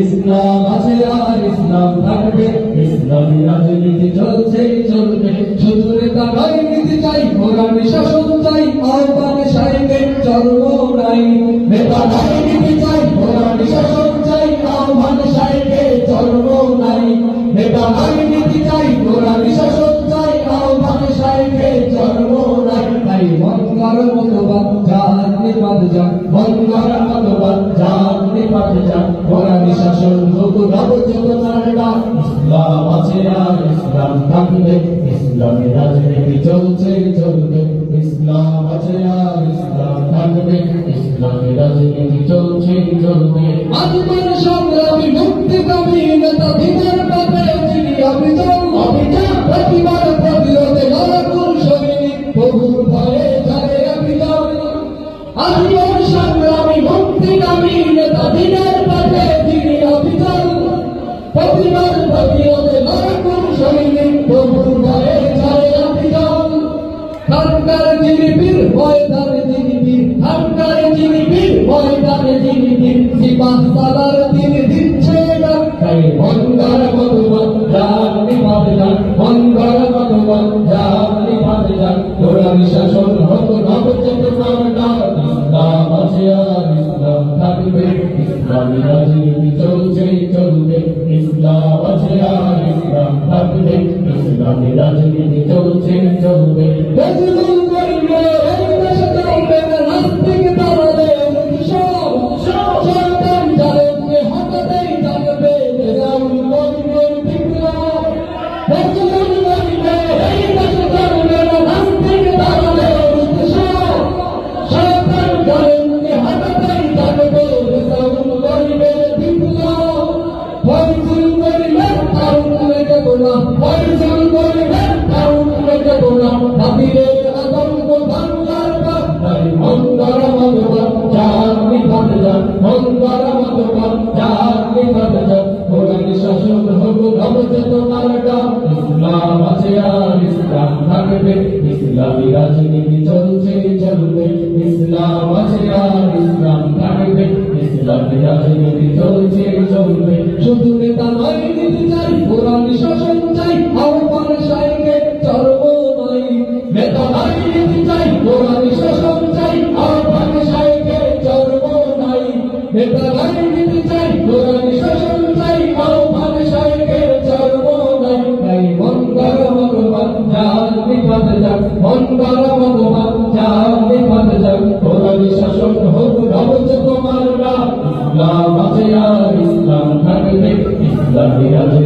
ইসলাম আছে আর ইসলাম থাকবে। ইসলামী রাজনীতি চলছে, চলবে। শুধু নেতা রাজনীতি চাই, কোরআন শাসন চাই, আহ্বান সাহেবে চর্ম নাই। নেতা রাজনীতি নীতি চাই, কোরআন শাসন চাই, আহ্বান সাহেবে চর্ম নাই। নেতা রাজনীতি চাই, কোরআন শাসন মতবাদ ডাক। ইসলাম আছে ইসলাম থাকবে। আজীবন সংগ্রামী মুক্তিকামী নেতা দিনের পথে যিনি অভিযান প্রতিবার প্রতিরোধে লড়াকুর সৈনিক প্রভুর ভয়ে চলে অভিযান সরকার যিনি বীর ময়দান যিনি বীর সরকার যিনি বীর ময়দান যিনি বীর সিপাহ সালার তিনি দিচ্ছে ডাক তাই মঙ্গল মধুবন যান নিপাত যান মঙ্গল মধুবন কোরআন শাসন ইসলামী রাজনীতি চলছে চলবে থাকবে ইসলামী রাজনীতি চলছে চলবে ইসলাম আছে আর ইসলাম থাকবে ইসলামী রাজনীতি চলছে, চলবে। শুধু নেতা নয় নীতি চাই কোরআন শাসন যাক ভগবান যার বিপদ যাক কোরআন শাসন হোক নবচেতনার ডাক ইসলাম আছে আর ইসলাম, থাকবে, ইসলামী রাজনীতি